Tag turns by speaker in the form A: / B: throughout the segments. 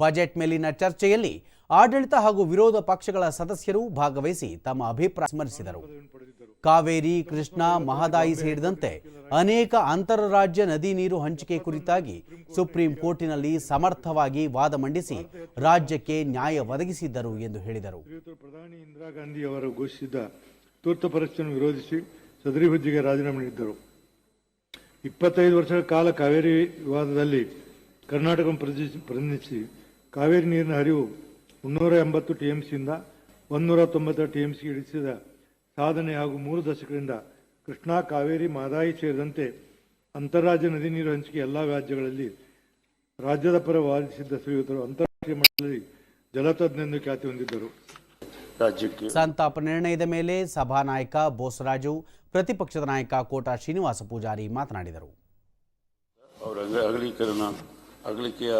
A: Budget ಮೇಲಿನ ಚರ್ಚೆಯಲ್ಲಿ ಆಡಳಿತ ಹಾಗೂ ವಿರೋಧ ಪಕ್ಷಗಳ ಸದಸ್ಯರು ಭಾಗವಹಿಸಿ ತಮ್ಮ ಅಭಿಪ್ರಾಯ ಸ್ಮರಿಸಿದರು ಕಾವೇರಿ, ಕೃಷ್ಣ, ಮಹದಾಯಿ ಸೇರಿದಂತೆ ಅನೇಕ ಅಂತರರಾಜ್ಯ ನದಿ ನೀರು ಹಂಚಿಕೆ ಕುರಿತಾಗಿ ಸುಪ್ರೀಂ ಕೋರ್ಟಿನಲ್ಲಿ ಸಮರ್ಥವಾಗಿ ವಾದ ಮಂಡಿಸಿ ರಾಜ್ಯಕ್ಕೆ ನ್ಯಾಯ ಒದಗಿಸಿದ್ದರು ಎಂದು ಹೇಳಿದರು.
B: ಪ್ರಧಾನಿ ಇಂದಿರಾ ಗಾಂಧಿ ಅವರು ಘೋಷಿಸಿದ ತುರ್ತು ಪರಿಸ್ಥಿತಿಯನ್ನು ವಿರೋಧಿಸಿ ಸದರಿ ಹುದ್ದೆಗೆ ರಾಜೀನಾಮೆ ನೀಡಿದ್ದರು. ಇಪ್ಪತ್ತೈದು ವರ್ಷಗಳ ಕಾಲ ಕಾವೇರಿ ವಿವಾದದಲ್ಲಿ ಕರ್ನಾಟಕವನ್ನು ಪ್ರತಿನಿಧಿ- ಪ್ರತಿನಿಧಿಸಿ ಕಾವೇರಿ ನೀರಿನ ಹರಿವು ಮುನ್ನೂರ ಎಂಬತ್ತು ಟಿಎಂಸಿಯಿಂದ ಒಂದೂರ ತೊಂಬತ್ತರ ಟಿಎಂಸಿ ಇಳಿಸಿದ ಸಾಧನೆ ಹಾಗೂ ಮೂರು ದಶಕದಿಂದ ಕೃಷ್ಣಾ ಕಾವೇರಿ ಮಾದಾಯಿ ಸೇರಿದಂತೆ ಅಂತಾರಾಜ್ಯ ನದಿ ನೀರು ಹಂಚಿಕೆ ಎಲ್ಲ ರಾಜ್ಯಗಳಲ್ಲಿ ರಾಜ್ಯದ ಪರ ವಾದಿಸಿದ್ದ ಶ್ರೀಯುತರು ಅಂತಾರಾಷ್ಟ್ರೀಯ ಮಟ್ಟದಲ್ಲಿ ಜಲತಜ್ಞೆಂದು ಖ್ಯಾತಿ ಹೊಂದಿದ್ದರು.
C: ರಾಜ್ಯಕ್ಕೆ
A: ಸಂತಾಪ ನಿರ್ಣಯದ ಮೇಲೆ ಸಭಾನಾಯಕ ಬೋಸರಾಜು ಪ್ರತಿಪಕ್ಷದ ನಾಯಕ ಕೋಟಾ ಶ್ರೀನಿವಾಸ ಪೂಜಾರಿ ಮಾತನಾಡಿದರು.
C: ಅವರ ಅಗ- ಅಗಲೀಕರಣ ಅಗಲಿಕೆಯ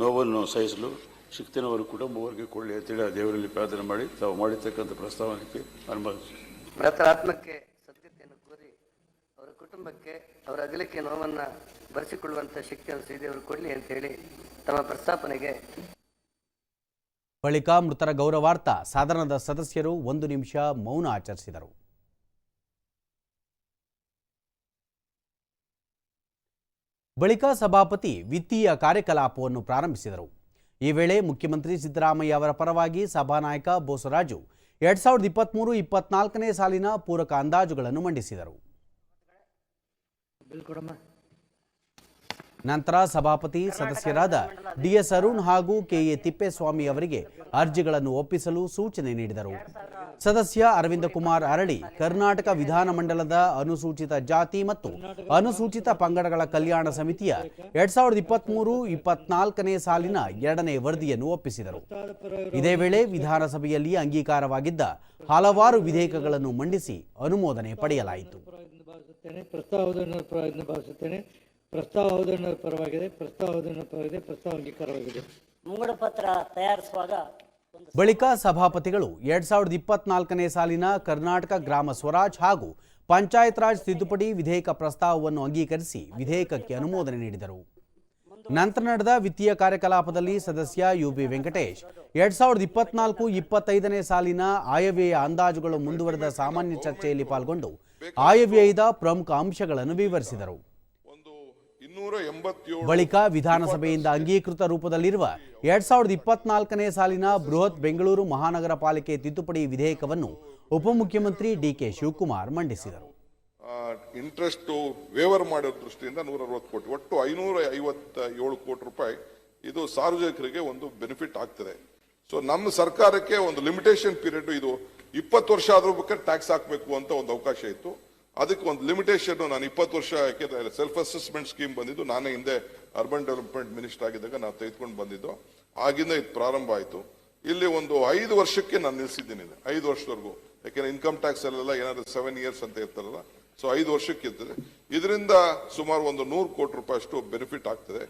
C: ನೋವನ್ನು ಸಹಿಸಲು ಶಕ್ತಿನವರು ಕುಟುಂಬವರಿಗೆ ಕೊಡಲಿ ಅಂತೇಳಿ ಆ ದೇವರಲ್ಲಿ ಪ್ರಾರ್ಥನೆ ಮಾಡಿ ತಾವು ಮಾಡಿರ್ತಕ್ಕಂಥ ಪ್ರಸ್ತಾವನೆಗೆ ಅನುಮತಿಸಿ
D: ಮೃತರಾತ್ಮಕ್ಕೆ ಸತ್ಯತೆಯನ್ನು ಕೋರಿ ಅವರ ಕುಟುಂಬಕ್ಕೆ ಅವರ ಅಗಲಿಕೆ ನೋವನ್ನು ಬರೆಸಿಕೊಳ್ಳುವಂಥ ಶಕ್ತಿಯನ್ನು ಶ್ರೀದೇವರು ಕೊಡಲಿ ಅಂತೇಳಿ ತಮ್ಮ ಪ್ರಸ್ತಾಪನೆಗೆ
A: ಬಳಿಕ ಮೃತರ ಗೌರವಾರ್ಥ ಸಾಧನದ ಸದಸ್ಯರು ಒಂದು ನಿಮಿಷ ಮೌನ ಆಚರಿಸಿದರು. ಬಳಿಕ ಸಭಾಪತಿ ವಿತ್ತೀಯ ಕಾರ್ಯಕಲಾಪವನ್ನು ಪ್ರಾರಂಭಿಸಿದರು. ಈ ವೇಳೆ ಮುಖ್ಯಮಂತ್ರಿ ಸಿದ್ದರಾಮಯ್ಯ ಅವರ ಪರವಾಗಿ ಸಭಾನಾಯಕ ಬೋಸರಾಜು ಎರಡ್ ಸಾವಿರದ ಇಪ್ಪತ್ತ್ಮೂರು ಇಪ್ಪತ್ನಾಲ್ಕನೇ ಸಾಲಿನ ಪೂರಕ ಅಂದಾಜುಗಳನ್ನು ಮಂಡಿಸಿದರು. ನಂತರ ಸಭಾಪತಿ ಸದಸ್ಯರಾದ ಡಿಎಸ್ ಅರುಣ್ ಹಾಗೂ ಕೆಎ ತಿಪ್ಪೇಸ್ವಾಮಿ ಅವರಿಗೆ ಅರ್ಜಿಗಳನ್ನು ಒಪ್ಪಿಸಲು ಸೂಚನೆ ನೀಡಿದರು ಸದಸ್ಯ ಅರವಿಂದ ಕುಮಾರ್ ಅರಳಿ ಕರ್ನಾಟಕ ವಿಧಾನಮಂಡಲದ ಅನುಸೂಚಿತ ಜಾತಿ ಮತ್ತು ಅನುಸೂಚಿತ ಪಂಗಡಗಳ ಕಲ್ಯಾಣ ಸಮಿತಿಯ ಎರಡ್ ಸಾವಿರದ ಇಪ್ಪತ್ತ್ಮೂರು ಇಪ್ಪತ್ನಾಲ್ಕನೇ ಸಾಲಿನ ಎರಡನೇ ವರದಿಯನ್ನು ಒಪ್ಪಿಸಿದರು ಇದೇ ವೇಳೆ ವಿಧಾನಸಭೆಯಲ್ಲಿ ಅಂಗೀಕಾರವಾಗಿದ್ದ ಹಲವಾರು ವಿಧೇಯಕಗಳನ್ನು ಮಂಡಿಸಿ ಅನುಮೋದನೆ ಪಡೆಯಲಾಯಿತು
E: ಪ್ರಸ್ತಾವವನ್ನು ಪರವಾಗಿದೆ ಪ್ರಸ್ತಾವವನ್ನು ಪರವಾಗಿದೆ ಪ್ರಸ್ತಾವ ಅಂಗೀಕಾರವಾಗಿದೆ.
F: ಮುಂಗಡ ಪತ್ರ ತಯಾರಿಸುವಾಗ
A: ಬಳಿಕ ಸಭಾಪತಿಗಳು ಎರಡ್ ಸಾವಿರದ ಇಪ್ಪತ್ನಾಲ್ಕನೇ ಸಾಲಿನ ಕರ್ನಾಟಕ ಗ್ರಾಮ ಸ್ವರಾಜ್ ಹಾಗೂ ಪಂಚಾಯತ್ ರಾಜ್ ತಿದ್ದುಪಡಿ ವಿಧೇಯಕ ಪ್ರಸ್ತಾವವನ್ನು ಅಂಗೀಕರಿಸಿ ವಿಧೇಯಕಕ್ಕೆ ಅನುಮೋದನೆ ನೀಡಿದರು. ನಂತರ ನಡೆದ ವಿತ್ತೀಯ ಕಾರ್ಯಕಲಾಪದಲ್ಲಿ ಸದಸ್ಯ ಯುಬಿ ವೆಂಕಟೇಶ್ ಎರಡ್ ಸಾವಿರದ ಇಪ್ಪತ್ನಾಲ್ಕು ಇಪ್ಪತ್ತೈದನೇ ಸಾಲಿನ ಆಯವ್ಯಯ ಅಂದಾಜುಗಳು ಮುಂದುವರೆದ ಸಾಮಾನ್ಯ ಚರ್ಚೆಯಲ್ಲಿ ಪಾಲ್ಗೊಂಡು ಆಯವ್ಯಯದ ಪ್ರಮುಖ ಅಂಶಗಳನ್ನು ವಿವರಿಸಿದರು. ಬಳಿಕ ವಿಧಾನಸಭೆಯಿಂದ ಅಂಗೀಕೃತ ರೂಪದಲ್ಲಿರುವ ಎರಡ್ ಸಾವಿರದ ಇಪ್ಪತ್ನಾಲ್ಕನೇ ಸಾಲಿನ ಬೃಹತ್ ಬೆಂಗಳೂರು ಮಹಾನಗರ ಪಾಲಿಕೆ ತಿದ್ದುಪಡಿ ವಿಧೇಯಕವನ್ನು ಉಪಮುಖ್ಯಮಂತ್ರಿ ಡಿಕೆ ಶಿವಕುಮಾರ್ ಮಂಡಿಸಿದರು.
G: ಇಂಟ್ರೆಸ್ಟ್ ವೇವರ್ ಮಾಡೋ ದೃಷ್ಟಿಯಿಂದ ನೂರ ಅರವತ್ತು ಕೋಟಿ ಒಟ್ಟು ಐನೂರ ಐವತ್ತ ಏಳು ಕೋಟಿ ರೂಪಾಯಿ ಇದು ಸಾರ್ವಜನಿಕರಿಗೆ ಒಂದು ಬೆನಿಫಿಟ್ ಆಗ್ತದೆ. ಸೊ ನಮ್ಮ ಸರ್ಕಾರಕ್ಕೆ ಒಂದು ಲಿಮಿಟೇಷನ್ ಪೀರಿಯಡ್ ಇದು ಇಪ್ಪತ್ತು ವರ್ಷ ಆದ್ರೂ ಬೇಕಾದ್ರೆ ಟ್ಯಾಕ್ಸ್ ಹಾಕಬೇಕು ಅಂತ ಒಂದು ಅವಕಾಶ ಇತ್ತು. ಅದಕ್ಕೆ ಒಂದು ಲಿಮಿಟೇಷನ್ ನಾನು ಇಪ್ಪತ್ತು ವರ್ಷ ಯಾಕೆಂದ್ರೆ ಸೆಲ್ಫ್ ಅಸೆಸ್ಮೆಂಟ್ ಸ್ಕೀಮ್ ಬಂದಿದ್ದು, ನಾನೇ ಹಿಂದೆ ಅರ್ಬನ್ ಡೆವಲಪ್ಮೆಂಟ್ ಮಿನಿಸ್ಟರ್ ಆಗಿದ್ದಾಗ ನಾವು ತೆಗೆದುಕೊಂಡು ಬಂದಿದ್ದು. ಆಗಿಂದ ಇದು ಪ್ರಾರಂಭ ಆಯಿತು. ಇಲ್ಲಿ ಒಂದು ಐದು ವರ್ಷಕ್ಕೆ ನಾನು ನಿಲ್ಲಿಸಿದ್ದೀನಿ ಐದು ವರ್ಷದವರೆಗೂ. ಯಾಕೆಂದ್ರೆ ಇನ್ಕಮ್ ಟ್ಯಾಕ್ಸ್ ಅಲ್ಲೆಲ್ಲ ಏನಾದ್ರು ಸೆವೆನ್ ಇಯರ್ಸ್ ಅಂತ ಇರ್ತಾರಲ್ಲ ಸೊ ಐದು ವರ್ಷಕ್ಕೆ ಇರ್ತದೆ. ಇದರಿಂದ ಸುಮಾರು ಒಂದು ನೂರು ಕೋಟಿ ರೂಪಾಯಿ ಅಷ್ಟು ಬೆನಿಫಿಟ್ ಆಗ್ತದೆ.